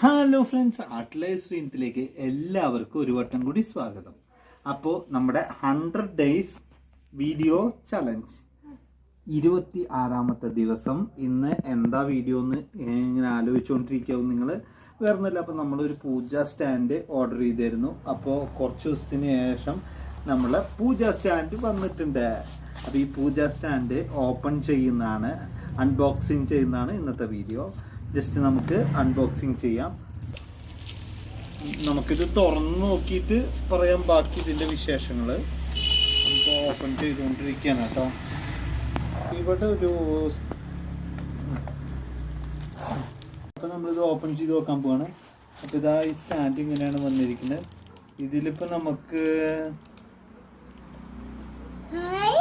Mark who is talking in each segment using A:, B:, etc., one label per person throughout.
A: Hello friends ആർട്ട്ലൈവ് സ്ട്രീമത്തിലേക്ക് എല്ലാവർക്കും ഒരു വട്ടം കൂടി സ്വാഗതം. അപ്പോൾ നമ്മുടെ ഹൺഡ്രഡ് ഡേയ്സ് വീഡിയോ ചലഞ്ച് ഇരുപത്തി ആറാമത്തെ ദിവസം. ഇന്ന് എന്താ വീഡിയോ എന്ന് ഇങ്ങനെ ആലോചിച്ചുകൊണ്ടിരിക്കാവും നിങ്ങൾ വേറൊന്നുമില്ല അപ്പോൾ നമ്മളൊരു പൂജ സ്റ്റാൻഡ് ഓർഡർ ചെയ്തിരുന്നു. അപ്പോൾ കുറച്ച് ദിവസത്തിന് ശേഷം നമ്മൾ പൂജ സ്റ്റാൻഡ് വന്നിട്ടുണ്ട്. അപ്പോൾ ഈ പൂജ സ്റ്റാൻഡ് ഓപ്പൺ ചെയ്യുന്നതാണ് അൺബോക്സിങ് ചെയ്യുന്നതാണ് ഇന്നത്തെ വീഡിയോ ജസ്റ്റ് നമുക്ക് അൺബോക്സിങ് ചെയ്യാം. നമുക്കിത് തുറന്ന് നോക്കിയിട്ട് പറയാം ബാക്കി ഇതിന്റെ വിശേഷങ്ങൾ നമുക്ക് ഓപ്പൺ ചെയ്തുകൊണ്ടിരിക്കുകയാണ് കേട്ടോ. ഇവിടെ ഒരു അപ്പം നമ്മളിത് ഓപ്പൺ ചെയ്ത് നോക്കാൻ പോവാണ്. അപ്പോൾ ഇതാ ഈ സ്റ്റാൻഡ് ഇങ്ങനെയാണ് വന്നിരിക്കുന്നത്. ഇതിലിപ്പോൾ നമുക്ക്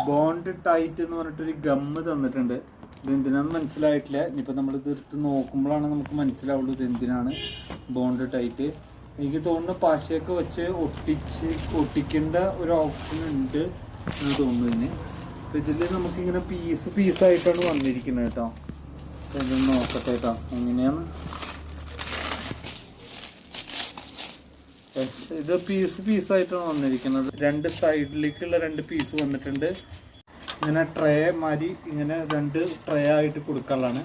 A: ബോണ്ട് ടൈറ്റ് എന്ന് പറഞ്ഞിട്ടൊരു ഗമ്മ് തന്നിട്ടുണ്ട്. ഇത് എന്തിനാന്ന് മനസ്സിലായിട്ടില്ല. ഇനിയിപ്പോൾ നമ്മൾ തീർത്ത് നോക്കുമ്പോഴാണ് നമുക്ക് മനസ്സിലാവുള്ളൂ ഇതെന്തിനാണ് ബോണ്ട് ടൈറ്റ് എനിക്ക് തോന്നുന്നു പശയൊക്കെ വെച്ച് ഒട്ടിച്ച് ഒട്ടിക്കേണ്ട ഒരു ഓപ്ഷൻ ഉണ്ട് എന്ന് തോന്നുന്നു ഇതിന്. അപ്പോൾ ഇതിൽ നമുക്കിങ്ങനെ പീസ് പീസായിട്ടാണ് വന്നിരിക്കുന്നത് കേട്ടോ. ഇതൊന്ന് നോക്കട്ടെ കേട്ടോ. എങ്ങനെയാണ്? ഇത് പീസ് പീസായിട്ടാണ് വന്നിരിക്കുന്നത്. രണ്ട് സൈഡിലേക്കുള്ള രണ്ട് പീസ് വന്നിട്ടുണ്ട്. ഇങ്ങനെ ട്രേ മാതിരി ഇങ്ങനെ രണ്ട് ട്രേ ആയിട്ട് കൊടുക്കാനാണ്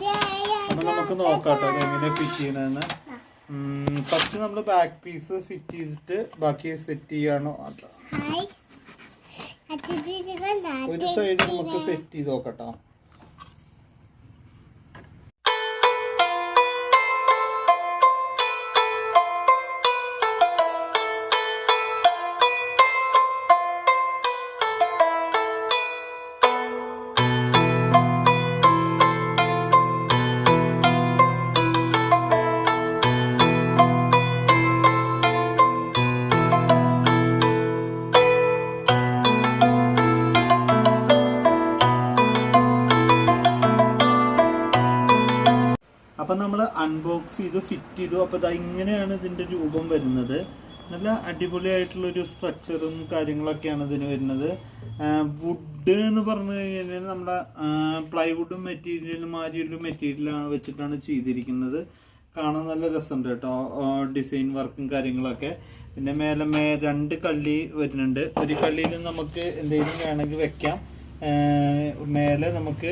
A: അപ്പൊ നമുക്ക് നോക്കാട്ടോ എങ്ങനെ ഫിറ്റ് ചെയ്യണമെന്ന് ഫസ്റ്റ് നമ്മൾ ബാക്ക് പീസ് ഫിറ്റ് ചെയ്തിട്ട് ബാക്കി സെറ്റ് ചെയ്യാണോ. അത് ഒരു സൈഡ് നമുക്ക് സെറ്റ് ചെയ്ത് നോക്കട്ടോ. അപ്പൊ നമ്മൾ അൺബോക്സ് ചെയ്തു ഫിറ്റ് ചെയ്തു. അപ്പോൾ ദാ ഇങ്ങനെയാണ് ഇതിന്റെ രൂപം വരുന്നത്. നല്ല അടിപൊളിയായിട്ടുള്ള ഒരു സ്ട്രക്ചറും കാര്യങ്ങളൊക്കെയാണ് ഇതിന് വരുന്നത്. വുഡ് എന്ന് പറഞ്ഞു കഴിഞ്ഞാൽ നമ്മുടെ പ്ലൈവുഡും മെറ്റീരിയലും മാരിയലും മെറ്റീരിയലാണ് വെച്ചിട്ടാണ് ചെയ്തിരിക്കുന്നത്. കാണാൻ നല്ല രസമുണ്ട് കേട്ടോ. ഡിസൈൻ വർക്കും കാര്യങ്ങളൊക്കെ. പിന്നെ മേലെ മേ രണ്ട് കള്ളി വരുന്നുണ്ട്. ഒരു കള്ളിയിൽ നമുക്ക് എന്തെങ്കിലും വേണമെങ്കിൽ വെക്കാം. മേലെ നമുക്ക്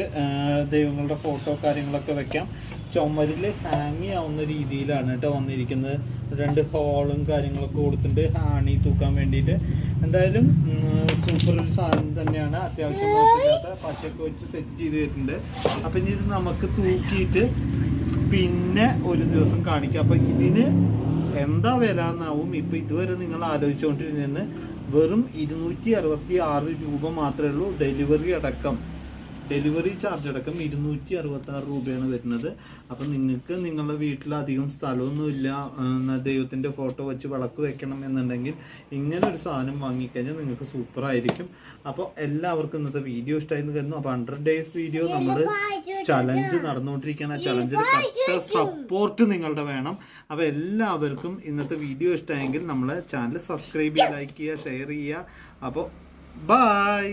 A: ദൈവങ്ങളുടെ ഫോട്ടോ കാര്യങ്ങളൊക്കെ വെക്കാം. ചുമരിൽ ഹാങ് ആവുന്ന രീതിയിലാണ് കേട്ടോ വന്നിരിക്കുന്നത്. രണ്ട് ഹോളും കാര്യങ്ങളൊക്കെ കൊടുത്തിട്ട് ഹാണി തൂക്കാൻ വേണ്ടിയിട്ട്. എന്തായാലും സൂപ്പർ ഒരു സാധനം തന്നെയാണ്. അത്യാവശ്യം മോശമില്ലാത്ത പശയൊക്കെ വെച്ച് സെറ്റ് ചെയ്ത് തരുന്നുണ്ട് അപ്പം ഇനി ഇത് നമുക്ക് തൂക്കിയിട്ട് പിന്നെ ഒരു ദിവസം കാണിക്കാം. അപ്പം ഇതിന് എന്താ വില എന്നാവും ഇപ്പൊ ഇതുവരെ നിങ്ങൾ ആലോചിച്ചുകൊണ്ടിരുന്നെന്ന് വെറും ഇരുന്നൂറ്റി അറുപത്തി ആറ് രൂപ മാത്രമേ ഉള്ളൂ ഡെലിവറി അടക്കം. ഡെലിവറി ചാർജ് അടക്കം ഇരുന്നൂറ്റി അറുപത്തി ആറ് രൂപയാണ് വരുന്നത്. അപ്പം നിങ്ങൾക്ക് നിങ്ങളുടെ വീട്ടിൽ അധികം സ്ഥലമൊന്നുമില്ല ദൈവത്തിന്റെ ഫോട്ടോ വെച്ച് വിളക്ക് വെക്കണം എന്നുണ്ടെങ്കിൽ ഇങ്ങനെ ഒരു സാധനം വാങ്ങിക്കഴിഞ്ഞാൽ നിങ്ങൾക്ക് സൂപ്പർ ആയിരിക്കും അപ്പോൾ എല്ലാവർക്കും ഇന്നത്തെ വീഡിയോ ഇഷ്ടമായിരുന്നു കരുതുന്നു. അപ്പോൾ ഹൺഡ്രഡ് ഡേയ്സ് വീഡിയോ നമ്മൾ ചലഞ്ച് നടന്നുകൊണ്ടിരിക്കുകയാണ്. ആ ചലഞ്ചിൽ കറക്റ്റ് സപ്പോർട്ട് നിങ്ങളുടെ വേണം. അപ്പോൾ എല്ലാവർക്കും ഇന്നത്തെ വീഡിയോ ഇഷ്ടമായെങ്കിൽ നമ്മളെ ചാനൽ സബ്സ്ക്രൈബ് ചെയ്യുക ലൈക്ക് ചെയ്യുക ഷെയർ ചെയ്യുക. അപ്പോൾ ബൈ